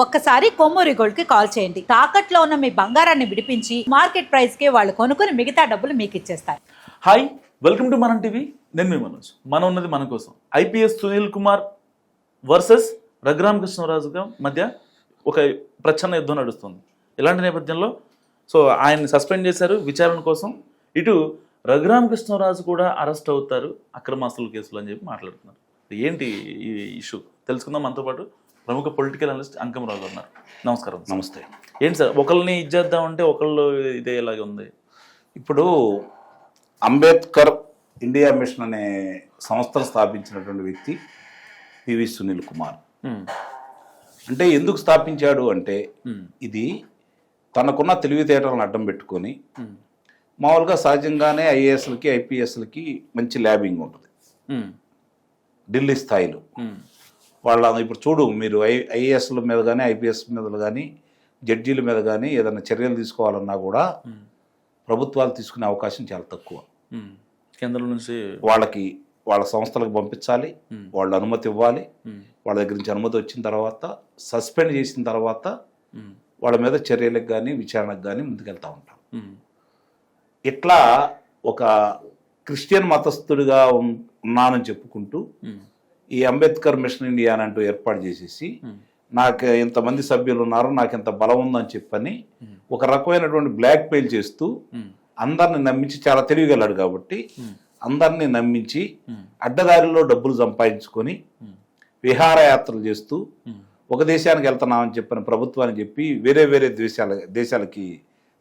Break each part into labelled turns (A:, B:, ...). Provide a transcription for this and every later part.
A: ఒక్కసారి కొమ్మూరి గోల్డ్కి కాల్ చేయండి. తాకట్లో ఉన్న మీ బంగారాన్ని విడిపించి మార్కెట్ ప్రైస్కి వాళ్ళు కొనుక్కుని మిగతా డబ్బులు మీకు ఇచ్చేస్తారు.
B: Hi welcome to Manam TV. నేను మీ మనోజ్. మనం ఉన్నది మన కోసం. ఐపీఎస్ సునీల్ కుమార్ వర్సెస్ రఘురామ కృష్ణరాజు మధ్య ఒక ప్రచ్ఛన్న యుద్ధం నడుస్తుంది. ఇలాంటి నేపథ్యంలో సో ఆయన్ని సస్పెండ్ చేశారు విచారణ కోసం. ఇటు రఘురామ కృష్ణరాజు కూడా అరెస్ట్ అవుతారు అక్రమాస్తుల కేసులు అని చెప్పి మాట్లాడుతున్నారు. ఏంటి ఈ ఇష్యూ? తెలుసుకుందాం మనతో పాటు. ప్రముఖ పొలిటికల్ అనలిస్ట్ అంకమరావు గారు ఉన్నారు. నమస్కారం
C: నమస్తే.
B: ఏంటి సార్ ఒకళ్ళని ఇచ్చేద్దామంటే ఒకళ్ళు ఇదే ఇలాగే ఉంది.
C: ఇప్పుడు అంబేద్కర్ ఇండియా మిషన్ అనే సంస్థను స్థాపించినటువంటి వ్యక్తి పివి సునీల్ కుమార్. అంటే ఎందుకు స్థాపించాడు అంటే ఇది తనకున్న తెలివితేటలను అడ్డం పెట్టుకొని మామూలుగా సహజంగానే ఐఏఎస్లకి ఐపీఎస్లకి మంచి ల్యాబింగ్ ఉంటుంది. ఢిల్లీ స్థాయిలో. వాళ్ళ ఇప్పుడు చూడు మీరు ఐ ఐఏఎస్ల మీద కానీ ఐపీఎస్ మీద కానీ జడ్జీల మీద కానీ ఏదైనా చర్యలు తీసుకోవాలన్నా కూడా ప్రభుత్వాలు తీసుకునే అవకాశం చాలా తక్కువ.
B: కేంద్రం నుంచి
C: వాళ్ళకి వాళ్ళ సంస్థలకు పంపించాలి వాళ్ళు అనుమతి ఇవ్వాలి వాళ్ళ దగ్గర నుంచి అనుమతి వచ్చిన తర్వాత సస్పెండ్ చేసిన తర్వాత వాళ్ళ మీద చర్యలకు కానీ విచారణకు కానీ ముందుకెళ్తూ ఉంటాం. ఇట్లా ఒక క్రిస్టియన్ మతస్థుడిగా ఉన్- ఉన్నానని చెప్పుకుంటూ ఈ అంబేద్కర్ మిషన్ ఇండియా అని అంటూ ఏర్పాటు చేసేసి
B: ఉమ్,
C: నాకు ఇంతమంది సభ్యులు ఉన్నారు నాకు ఇంత బలం ఉందని చెప్పని
B: ఉమ్,
C: ఒక రకమైనటువంటి బ్లాక్ మెయిల్ చేస్తూ
B: ఉమ్,
C: అందరిని నమ్మించి చాలా తెలివిగలడు కాబట్టి అందరినీ నమ్మించి అడ్డదారిలో డబ్బులు సంపాదించుకొని విహారయాత్రలు చేస్తూ ఒక దేశానికి వెళ్తున్నామని చెప్పిన ప్రభుత్వాన్ని చెప్పి వేరే వేరే దేశాల దేశాలకి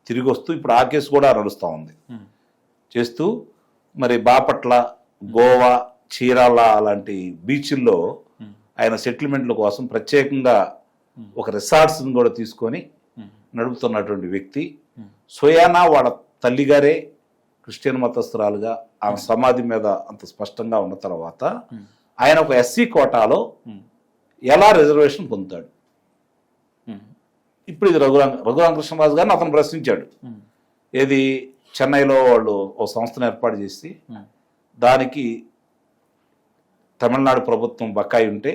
C: తిరిగి వస్తూ ఇప్పుడు ఆ కేసు కూడా నడుస్తూ ఉంది. చేస్తూ మరి బాపట్ల గోవా చీరాల అలాంటి బీచ్ల్లో ఆయన సెటిల్మెంట్ల కోసం ప్రత్యేకంగా ఒక రిసార్ట్స్ని కూడా తీసుకొని నడుపుతున్నటువంటి వ్యక్తి.
B: ఉమ్,
C: స్వయానా వాళ్ళ తల్లిగారే క్రిస్టియన్ మతస్థురాలుగా ఆమె సమాధి మీద అంత స్పష్టంగా ఉన్న తర్వాత ఆయన ఒక ఎస్సీ కోటాలో ఎలా రిజర్వేషన్ పొందుతాడు? ఇప్పుడు ఇది రఘురామ రఘురామకృష్ణరాజు గారిని అతను ప్రశ్నించాడు. ఏది? చెన్నైలో వాళ్ళు ఓ సంస్థను ఏర్పాటు చేసి దానికి తమిళనాడు ప్రభుత్వం బకాయి ఉంటే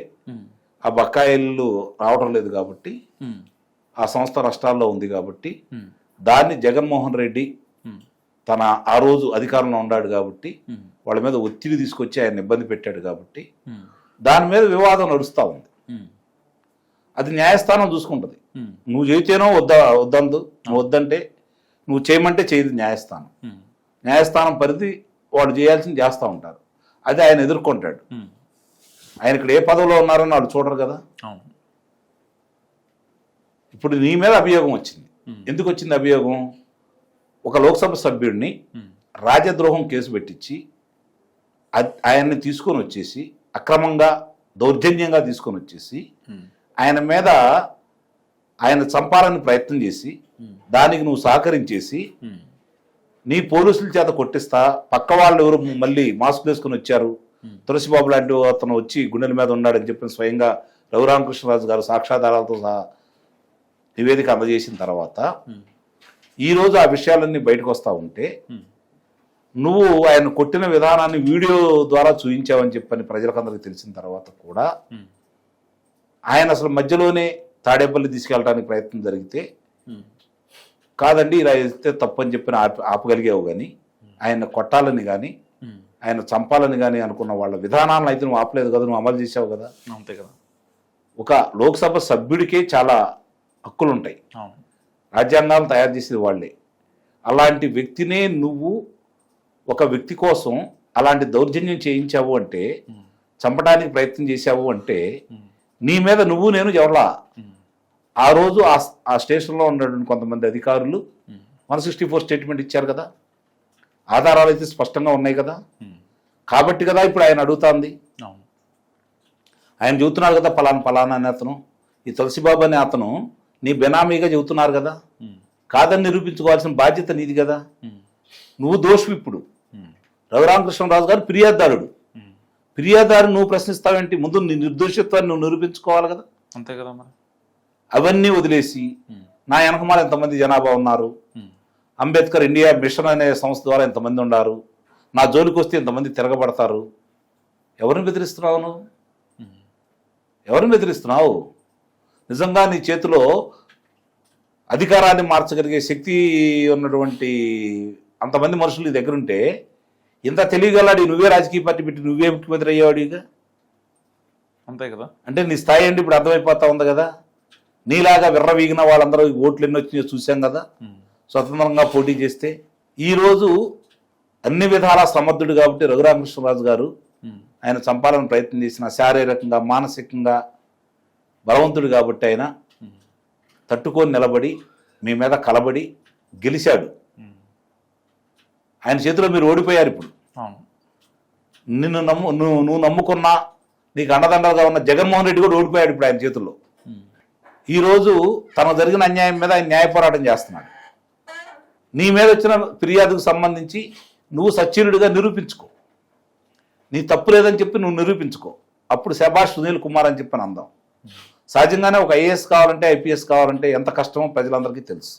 C: ఆ బకాయిలు రావడం లేదు కాబట్టి ఆ సంస్థ నష్టాల్లో ఉంది కాబట్టి దాన్ని జగన్మోహన్ రెడ్డి తన ఆ రోజు అధికారంలో ఉన్నాడు కాబట్టి వాళ్ళ మీద ఒత్తిడి తీసుకొచ్చి ఆయన ఇబ్బంది పెట్టాడు కాబట్టి దాని మీద వివాదం నడుస్తూ ఉంది. అది న్యాయస్థానం చూసుకుంటుంది. నువ్వు చేతేనో వద్దా వద్దందు. నువ్వు వద్దంటే నువ్వు చేయమంటే చేయదు న్యాయస్థానం. న్యాయస్థానం పరిధి వాడు చేయాల్సింది చేస్తూ ఉంటారు. అది ఆయన ఎదుర్కొంటాడు. ఆయన ఇక్కడ ఏ పదవిలో ఉన్నారని వాళ్ళు చూడరు కదా? ఇప్పుడు నీ మీద అభియోగం వచ్చింది. ఎందుకు వచ్చింది అభియోగం? ఒక లోక్సభ సభ్యుడిని రాజద్రోహం కేసు పెట్టించి ఆయన్ని తీసుకొని వచ్చేసి అక్రమంగా దౌర్జన్యంగా తీసుకొని వచ్చేసి ఆయన మీద ఆయన చంపాలని ప్రయత్నం చేసి దానికి నువ్వు సహకరించేసి నీ పోలీసుల చేత కొట్టిస్తా పక్క వాళ్ళు ఎవరు మళ్ళీ మాస్క్ వేసుకుని వచ్చారు? తులసిబాబు లాంటి అతను వచ్చి గుండెల మీద ఉన్నాడని చెప్పిన స్వయంగా రఘురామకృష్ణరాజు గారు సాక్ష్యాధారాలతో సహా నివేదిక అందజేసిన తర్వాత ఈరోజు ఆ విషయాలన్నీ బయటకు వస్తూ ఉంటే నువ్వు ఆయన కొట్టిన విధానాన్ని వీడియో ద్వారా చూపించావని చెప్పని ప్రజలకందరికి తెలిసిన తర్వాత కూడా ఆయన అసలు మధ్యలోనే తాడేపల్లి తీసుకెళ్ళడానికి ప్రయత్నం జరిగితే కాదండి ఇలా ఇస్తే తప్పని చెప్పిన ఆప ఆపగలిగావు కానీ ఆయన కొట్టాలని కానీ ఆయన చంపాలని కానీ అనుకున్న వాళ్ళ విధానాలను అయితే నువ్వు ఆపలేదు కదా నువ్వు అమలు చేసావు కదా.
B: అంతే కదా.
C: ఒక లోక్సభ సభ్యుడికే చాలా హక్కులు ఉంటాయి
B: అవును.
C: రాజ్యాంగాలను తయారు చేసేది వాళ్ళే. అలాంటి వ్యక్తినే నువ్వు ఒక వ్యక్తి కోసం అలాంటి దౌర్జన్యం చేయించావు అంటే చంపడానికి ప్రయత్నం చేశావు అంటే నీ మీద నువ్వు నేను ఎవరా
B: ఉమ్,
C: ఆ రోజు ఆ స్టేషన్లో ఉన్నటువంటి కొంతమంది అధికారులు వన్ సిక్స్టీ ఫోర్ స్టేట్మెంట్ ఇచ్చారు కదా. ఆధారాలు అయితే స్పష్టంగా ఉన్నాయి కదా. కాబట్టి కదా ఇప్పుడు ఆయన అడుగుతాంది. ఆయన చెబుతున్నాడు కదా పలానా పలానా అనే అతను. ఈ తులసిబాబు అనే అతను నీ బెనామీగా చెబుతున్నారు కదా. కాదని నిరూపించుకోవాల్సిన బాధ్యత నీది కదా. నువ్వు దోషి ఇప్పుడు. రఘురామకృష్ణరాజు గారు ఫిర్యాదుదారుడు.
B: ఉమ్,
C: ఫిర్యాదుదారు నువ్వు ప్రశ్నిస్తావేంటి? ముందు నీ నిర్దోషిత్వాన్ని నువ్వు నిరూపించుకోవాలి కదా.
B: అంతే కదా మరి.
C: అవన్నీ వదిలేసి నా వెనకమాల ఎంతమంది జనాభా ఉన్నారు? అంబేద్కర్ ఇండియా మిషన్ అనే సంస్థ ద్వారా ఎంతమంది ఉన్నారు నా జోలికి వస్తే ఎంతమంది తిరగబడతారు. ఎవరిని బెదిరిస్తున్నావు నువ్వు? ఎవరిని బెదిరిస్తున్నావు? నిజంగా నీ చేతిలో అధికారాన్ని మార్చగలిగే శక్తి ఉన్నటువంటి అంతమంది మనుషులు నీ దగ్గర ఉంటే ఇంత తెలియగలడి నువ్వే రాజకీయ పార్టీ పెట్టి నువ్వే ముఖ్యమంత్రి అయ్యేవాడిగా
B: అంతే కదా.
C: అంటే నీ స్థాయి అంటే ఇప్పుడు అర్థమైపోతా ఉంది కదా. నీలాగా విర్రవీగిన వాళ్ళందరూ ఓట్లు ఎన్ని వచ్చినాయో చూసాం కదా. స్వతంత్రంగా పోటీ చేస్తే ఈరోజు అన్ని విధాల సమర్థుడు కాబట్టి రఘురామకృష్ణరాజు గారు. ఆయన చంపాలని ప్రయత్నం చేసిన శారీరకంగా మానసికంగా బలవంతుడు కాబట్టి ఆయన. తట్టుకొని నిలబడి మీ మీద కలబడి గెలిచాడు. ఆయన చేతిలో మీరు ఓడిపోయారు ఇప్పుడు నిన్ను నమ్ము నువ్వు నువ్వు నమ్ముకున్నా నీకు అండదండలుగా ఉన్న జగన్మోహన్ రెడ్డి కూడా ఓడిపోయాడు ఇప్పుడు ఆయన చేతుల్లో. ఈరోజు తనకు జరిగిన అన్యాయం మీద ఆయన న్యాయ పోరాటం చేస్తున్నాడు నీ మీద వచ్చిన ఫిర్యాదుకు సంబంధించి నువ్వు సచ్చీలుడిగా నిరూపించుకో. నీ తప్పు లేదని చెప్పి నువ్వు నిరూపించుకో. అప్పుడు శభాష్ సునీల్ కుమార్ అని చెప్పి అందాం. సహజంగానే ఒక ఐఏఎస్ కావాలంటే ఐపీఎస్ కావాలంటే ఎంత కష్టమో ప్రజలందరికీ తెలుసు.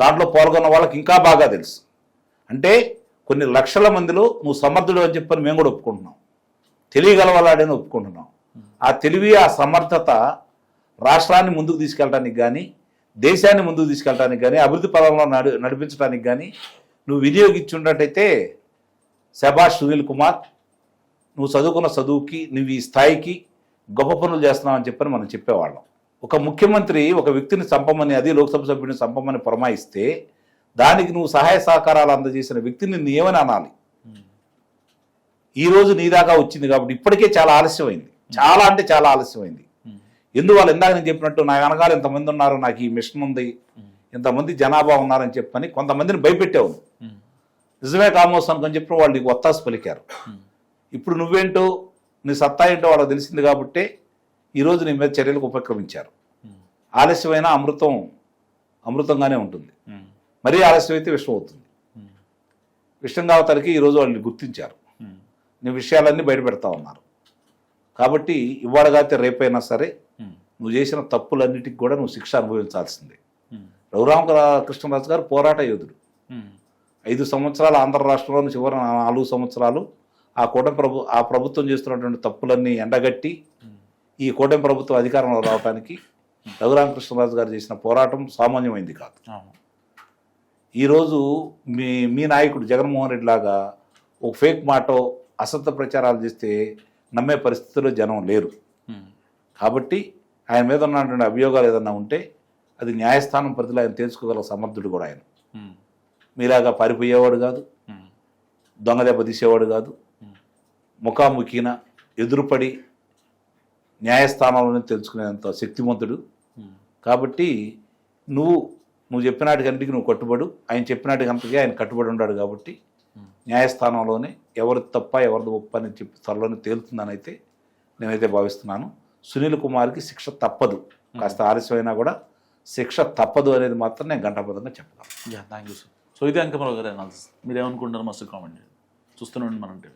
C: దాంట్లో పాల్గొన్న వాళ్ళకి ఇంకా బాగా తెలుసు. అంటే కొన్ని లక్షల మందిలో నువ్వు సమర్థుడు అని చెప్పని మేము కూడా ఒప్పుకుంటున్నాం. తెలియగలవాలని ఒప్పుకుంటున్నాం. ఆ తెలివి ఆ సమర్థత రాష్ట్రాన్ని ముందుకు తీసుకెళ్ళడానికి కానీ దేశాన్ని ముందుకు తీసుకెళ్ళడానికి కానీ అభివృద్ధి పదంలో నడి నడిపించడానికి కానీ నువ్వు వినియోగించున్నట్టయితే శభాష్ సునీల్ కుమార్ నువ్వు చదువుకున్న చదువుకి నువ్వు ఈ స్థాయికి గొప్ప పనులు చేస్తున్నావు అని చెప్పని మనం చెప్పేవాళ్ళం ఒక ముఖ్యమంత్రి ఒక వ్యక్తిని చంపమని అది లోక్సభ సభ్యుడిని చంపమని పురమాయిస్తే దానికి నువ్వు సహాయ సహకారాలు అందజేసిన వ్యక్తిని నిన్ను ఏమని అనాలి
B: ఉమ్.
C: ఈ రోజు నీ దాకా వచ్చింది కాబట్టి ఇప్పటికే చాలా ఆలస్యమైంది చాలా అంటే చాలా ఆలస్యమైంది. ఎందువల్ల ఇందాక నేను చెప్పినట్టు నా వెనకాల ఇంతమంది ఉన్నారు నాకు ఈ మిషన్ ఉంది. ఇంతమంది జనాభా ఉన్నారని చెప్పని కొంతమందిని భయపెట్టావు.
B: ఉమ్.
C: నిజమే కామోస్ అనుకొని చెప్పి వాళ్ళు నీకు ఒత్తాసు పలికారు
B: ఉమ్.
C: ఇప్పుడు నువ్వేంటో నీ సత్తా ఏంటో వాళ్ళకి తెలిసింది కాబట్టే ఈరోజు నీ మీద చర్యలకు ఉపక్రమించారు
B: ఉమ్.
C: ఆలస్యమైన అమృతం అమృతంగానే ఉంటుంది. మరీ ఆలస్యం అయితే విషం అవుతుంది. విషం కావతానికి ఈరోజు వాళ్ళని గుర్తించారు. నీ విషయాలన్నీ బయట పెడతా ఉన్నారు కాబట్టి ఇవాళ కాకపోతే రేపైనా సరే. నువ్వు చేసిన తప్పులన్నిటికి కూడా నువ్వు శిక్ష అనుభవించాల్సిందే
B: ఉమ్.
C: రఘురామ కృష్ణరాజు గారు పోరాట యోధుడు
B: ఉమ్.
C: ఐదు సంవత్సరాలు ఆంధ్ర రాష్ట్రంలోని చివరి నాలుగు సంవత్సరాలు ఆ కూటమి ప్రభు ఆ ప్రభుత్వం చేస్తున్నటువంటి తప్పులన్నీ ఎండగట్టి
B: ఉమ్.
C: ఈ కూటమి ప్రభుత్వం అధికారంలో రావడానికి రఘురామకృష్ణరాజు గారు చేసిన పోరాటం సామాన్యమైంది కాదు ఈరోజు మీ మీ నాయకుడు జగన్మోహన్ రెడ్డి లాగా ఒక ఫేక్ మాటో అసత్య ప్రచారాలు చేస్తే నమ్మే పరిస్థితిలో జనం లేరు. కాబట్టి ఆయన మీద ఉన్నటువంటి అభియోగాలు ఏదన్నా ఉంటే అది న్యాయస్థానం పరిధిలో ఆయన తెలుసుకోగల సమర్థుడు కూడా ఆయన. మీలాగా పారిపోయేవాడు కాదు. దొంగ దెబ్బ తీసేవాడు కాదు. ముఖాముఖిన ఎదురుపడి న్యాయస్థానంలోనే తెలుసుకునేంత శక్తిమంతుడు
B: ఉమ్.
C: కాబట్టి నువ్వు నువ్వు చెప్పినాటికంటికి నువ్వు కట్టుబడు ఆయన చెప్పినాటికంతకి ఆయన కట్టుబడి ఉన్నాడు కాబట్టి. న్యాయస్థానంలోనే ఎవరి తప్ప ఎవరిది ఒప్ప అని చెప్పి త్వరలోనే తేలుతుందని అయితే నేనైతే భావిస్తున్నాను సునీల్ కుమార్కి శిక్ష తప్పదు. కాస్త ఆలస్యమైనా కూడా శిక్ష తప్పదు అనేది మాత్రం నేను గంటాపదంగా చెప్పగలను
B: yeah thank you sir. So ఇదే అంకమరావు గారు అనాలిసిస్. మీరు ఏమనుకుంటున్నారు మస్తు కామెంట్ చూస్తూనే ఉండి మనంటే.